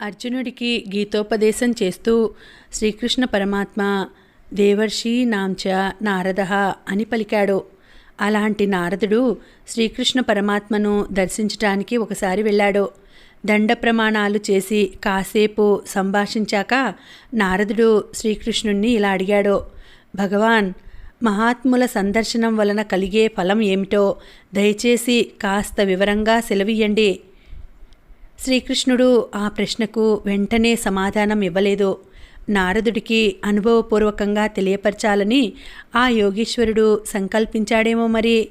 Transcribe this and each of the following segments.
అర్జునుడికి గీతోపదేశం చేస్తూ శ్రీకృష్ణ పరమాత్మ దేవర్షి నాంచ నారద అని పలికాడు. అలాంటి నారదుడు శ్రీకృష్ణ పరమాత్మను దర్శించటానికి ఒకసారి వెళ్ళాడు. దండ ప్రమాణాలు చేసి కాసేపు సంభాషించాక నారదుడు శ్రీకృష్ణుణ్ణి ఇలా అడిగాడు. భగవాన్ మహాత్ముల సందర్శనం వలన కలిగే ఫలం ఏమిటో దయచేసి కాస్త వివరంగా సెలవియ్యండి. శ్రీకృష్ణుడు ఆ ప్రశ్నకు వెంటనే సమాధానం ఇవ్వలేదు. నారదుడికి అనుభవపూర్వకంగా తెలియపరచాలని ఆ యోగీశ్వరుడు సంకల్పించాడేమో మరి.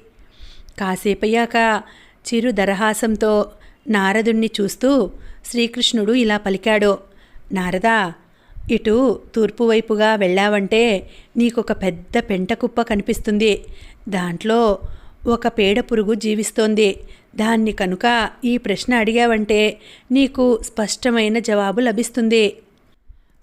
కాసేపయ్యాక చిరు దరహాసంతో నారదుణ్ణి చూస్తూ శ్రీకృష్ణుడు ఇలా పలికాడు. నారదా ఇటు తూర్పు వైపుగా వెళ్ళావంటే నీకొక పెద్ద పెంటకుప్ప కనిపిస్తుంది. దాంట్లో ఒక పేడ పురుగు జీవిస్తోంది. దాన్ని కనుక ఈ ప్రశ్న అడిగావంటే నీకు స్పష్టమైన జవాబు లభిస్తుంది.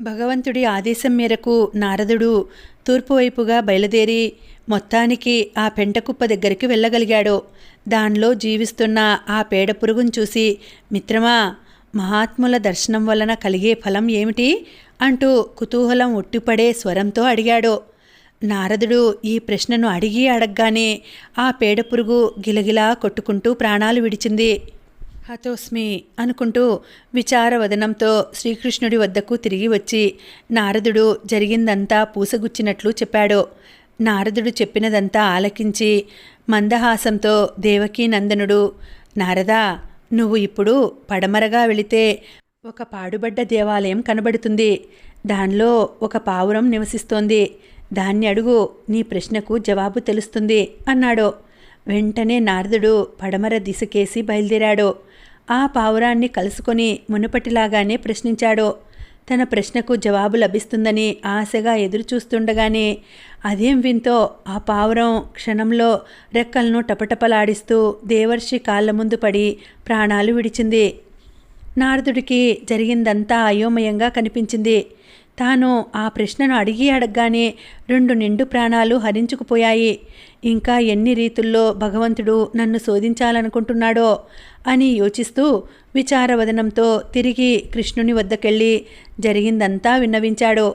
భగవంతుడి ఆదేశం మేరకు నారదుడు తూర్పు వైపుగా బయలుదేరి మొత్తానికి ఆ పెంటకుప్ప దగ్గరికి వెళ్ళగలిగాడు. దానిలో జీవిస్తున్న ఆ పేడ పురుగును చూసి మిత్రమా మహాత్ముల దర్శనం వలన కలిగే ఫలం ఏమిటి? అంటూ కుతూహలం ఒట్టిపడే స్వరంతో అడిగాడు. నారదుడు ఈ ప్రశ్నను అడిగి అడగగానే ఆ పేడ పురుగు గిలగిలా కొట్టుకుంటూ ప్రాణాలు విడిచింది. హతోస్మి అనుకుంటూ విచారవదనంతో శ్రీకృష్ణుడి వద్దకు తిరిగి వచ్చి నారదుడు జరిగిందంతా పూసగుచ్చినట్లు చెప్పాడు. నారదుడు చెప్పినదంతా ఆలకించి మందహాసంతో దేవకీనందనుడు నారదా నువ్వు ఇప్పుడు పడమరగా వెళితే ఒక పాడుబడ్డ దేవాలయం కనబడుతుంది. దానిలో ఒక పావురం నివసిస్తోంది. దాన్ని అడుగు నీ ప్రశ్నకు జవాబు తెలుస్తుంది అన్నాడు. వెంటనే నారదుడు పడమర దిశకేసి బయలుదేరాడు. ఆ పావురాన్ని కలుసుకొని మునుపటిలాగానే ప్రశ్నించాడు. తన ప్రశ్నకు జవాబు లభిస్తుందని ఆశగా ఎదురుచూస్తుండగానే అదేం వింతో ఆ పావురం క్షణంలో రెక్కలను టపటపలాడిస్తూ దేవర్షి కాళ్ళ ముందు పడి ప్రాణాలు విడిచింది. నారదుడికి జరిగిందంతా అయోమయంగా కనిపించింది. తాను ఆ ప్రశ్నను అడిగి అడగగానే రెండు నిండు ప్రాణాలు హరించుకుపోయాయి. ఇంకా ఎన్ని రీతుల్లో భగవంతుడు నన్ను శోధించాలనుకుంటున్నాడో అని యోచిస్తూ విచారవదనంతో తిరిగి కృష్ణుని వద్దకెళ్ళి జరిగిందంతా విన్నవించాడు.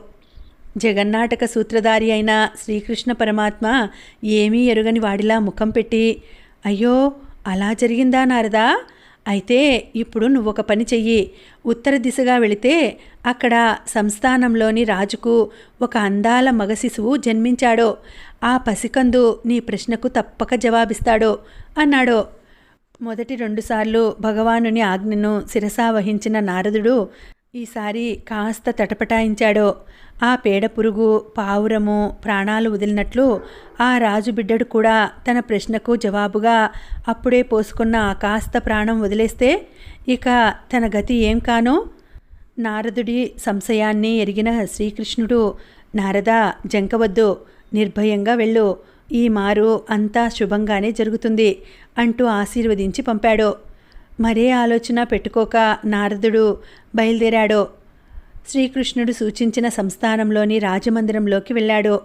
జగన్నాటక సూత్రధారి అయిన శ్రీకృష్ణ పరమాత్మ ఏమీ ఎరుగని వాడిలా ముఖం పెట్టి అయ్యో అలా జరిగిందా నారదా? అయితే ఇప్పుడు నువ్వు ఒక పని చెయ్యి. ఉత్తర దిశగా వెళితే అక్కడ సంస్థానంలోని రాజుకు ఒక అందాల మగ శిశువు జన్మించాడో. ఆ పసికందు నీ ప్రశ్నకు తప్పక జవాబిస్తాడో అన్నాడో. మొదటి రెండుసార్లు భగవానుని ఆజ్ఞను శిరసా వహించిన నారదుడు ఈసారి కాస్త తటపటాయించాడో. ఆ పేడ పురుగు పావురము ప్రాణాలు వదిలినట్లు ఆ రాజు బిడ్డడు కూడా తన ప్రశ్నకు జవాబుగా అప్పుడే పోసుకున్న ఆ కాస్త ప్రాణం వదిలేస్తే ఇక తన గతి ఏం కానో? నారదుడి సంశయాన్ని ఎరిగిన శ్రీకృష్ణుడు నారద జంకవద్దు నిర్భయంగా వెళ్ళు. ఈ మారు అంతా శుభంగానే జరుగుతుంది అంటూ ఆశీర్వదించి పంపాడు. మరే ఆలోచన పెట్టుకోక నారదుడు బయలుదేరాడో? శ్రీకృష్ణుడు సూచించిన సంస్థానంలోని రాజమందిరంలోకి వెళ్ళాడు?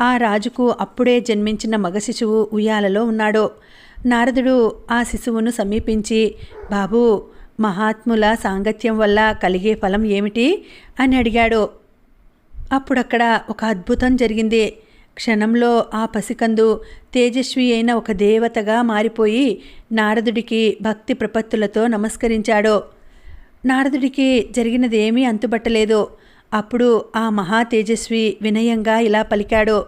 ఆ రాజుకు అప్పుడే జన్మించిన మగ శిశువు ఉయ్యాలలో ఉన్నాడు? నారదుడు ఆ శిశువును సమీపించి బాబు మహాత్ముల సాంగత్యం వల్ల కలిగే ఫలం ఏమిటి? అని అడిగాడు. అప్పుడక్కడ ఒక అద్భుతం జరిగింది. క్షణంలో ఆ పసికందు తేజస్వి అయిన ఒక దేవతగా మారిపోయి నారదుడికి భక్తి ప్రపత్తులతో నమస్కరించాడు. నారదుడికి జరిగినదేమీ అంతుబట్టలేదు. అప్పుడు ఆ మహా తేజస్వి వినయంగా ఇలా పలికాడు.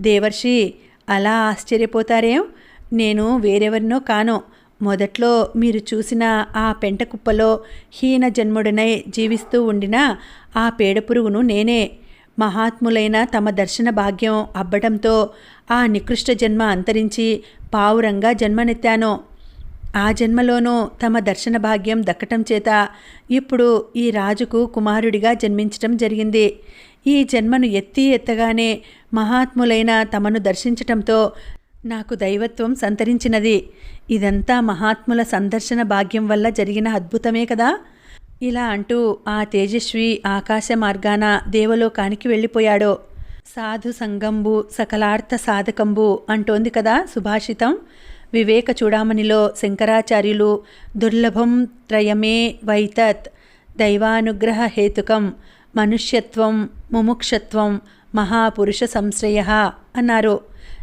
దేవర్షి అలా ఆశ్చర్యపోతారేం? నేను వేరెవరినో కాను. మొదట్లో మీరు చూసిన ఆ పెంట కుప్పలో హీన జన్ముడనై జీవిస్తూ ఉండిన ఆ పేడపురుగును నేనే. మహాత్ములైన తమ దర్శన భాగ్యం అబ్బడంతో ఆ నికృష్ట జన్మ అంతరించి పావురంగా జన్మనెత్తాను. ఆ జన్మలోనూ తమ దర్శన భాగ్యం దక్కటం చేత ఇప్పుడు ఈ రాజుకు కుమారుడిగా జన్మించటం జరిగింది. ఈ జన్మను ఎత్తి ఎత్తగానే మహాత్ములైన తమను దర్శించటంతో నాకు దైవత్వం సంతరించినది. ఇదంతా మహాత్ముల సందర్శన భాగ్యం వల్ల జరిగిన అద్భుతమే కదా? ఇలా అంటూ ఆ తేజస్వి ఆకాశ మార్గాన దేవలోకానికి వెళ్ళిపోయాడో. సాధు సంగంబు సకలార్థ సాధకంబు అంటోంది కదా సుభాషితం. వివేక చూడామణిలో శంకరాచార్యులు దుర్లభం త్రయమే వైతత్ దైవానుగ్రహ హేతుకం మనుష్యత్వం ముముక్షత్వం మహాపురుష సంశ్రయ అన్నారు.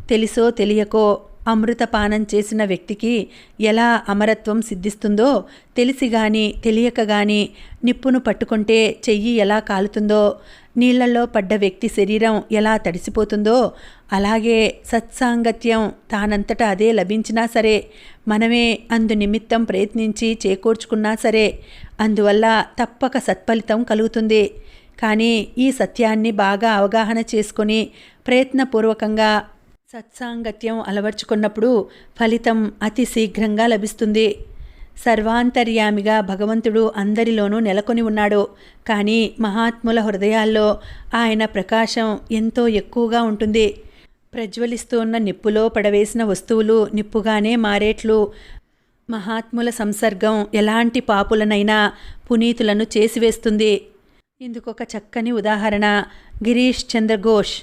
తెలుసో తెలియకో అమృతపానం చేసిన వ్యక్తికి ఎలా అమరత్వం సిద్ధిస్తుందో తెలిసి గాని తెలియక గాని నిప్పును పట్టుకుంటే చెయ్యి ఎలా కాలుతుందో నీళ్ళలో పడ్డ వ్యక్తి శరీరం ఎలా తడిసిపోతుందో అలాగే సత్సాంగత్యం తానంతటా అదే లభించినా సరే మనమే అందు నిమిత్తం ప్రయత్నించి చేకూర్చుకున్నా సరే అందువల్ల తప్పక సత్ఫలితం కలుగుతుంది. కానీ ఈ సత్యాన్ని బాగా అవగాహన చేసుకొని ప్రయత్నపూర్వకంగా సత్సాంగత్యం అలవర్చుకున్నప్పుడు ఫలితం అతి శీఘ్రంగా లభిస్తుంది. సర్వాంతర్యామిగా భగవంతుడు అందరిలోనూ నెలకొని ఉన్నాడు. కానీ మహాత్ముల హృదయాల్లో ఆయన ప్రకాశం ఎంతో ఎక్కువగా ఉంటుంది. ప్రజ్వలిస్తూ ఉన్న నిప్పులో పడవేసిన వస్తువులు నిప్పుగానే మారేట్లు. మహాత్ముల సంసర్గం ఎలాంటి పాపులనైనా పునీతులను చేసివేస్తుంది. ఇందుకొక చక్కని ఉదాహరణ గిరీష్ చంద్ర ఘోష్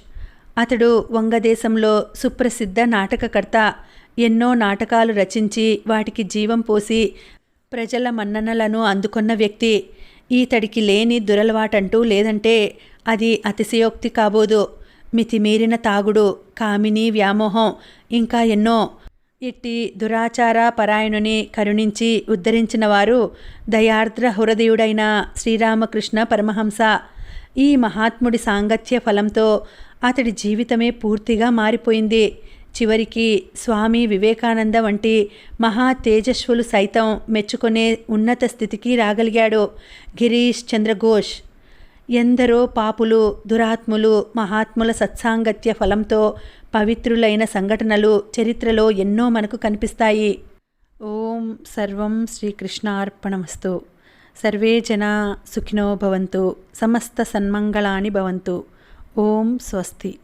అతడు వంగదేశంలో సుప్రసిద్ధ నాటకకర్త ఎన్నో నాటకాలు రచించి వాటికి జీవం పోసి ప్రజల మన్ననలను అందుకున్న వ్యక్తి. ఈతడికి లేని దురలవాటంటూ లేదంటే అది అతిశయోక్తి కాబోదు. మితిమీరిన తాగుడు కామిని వ్యామోహం ఇంకా ఎన్నో. ఇట్టి దురాచార పరాయణుని కరుణించి ఉద్ధరించిన వారు దయార్ద్ర హృదయుడైన శ్రీరామకృష్ణ పరమహంస. ఈ మహాత్ముడి సాంగత్య ఫలంతో అతడి జీవితమే పూర్తిగా మారిపోయింది. చివరికి స్వామి వివేకానంద వంటి మహా తేజస్వులు సైతం మెచ్చుకునే ఉన్నత స్థితికి రాగలిగాడు గిరీష్ చంద్రఘోష్ ఎందరో పాపులు దురాత్ములు మహాత్ముల సత్సాంగత్య ఫలంతో పవిత్రులైన సంఘటనలు చరిత్రలో ఎన్నో మనకు కనిపిస్తాయి. ఓం సర్వం శ్రీకృష్ణార్పణమస్తు. సర్వే జనా సుఖినో భవంతు. సమస్త సన్మంగళాని భవంతు. ఓం స్వస్తి.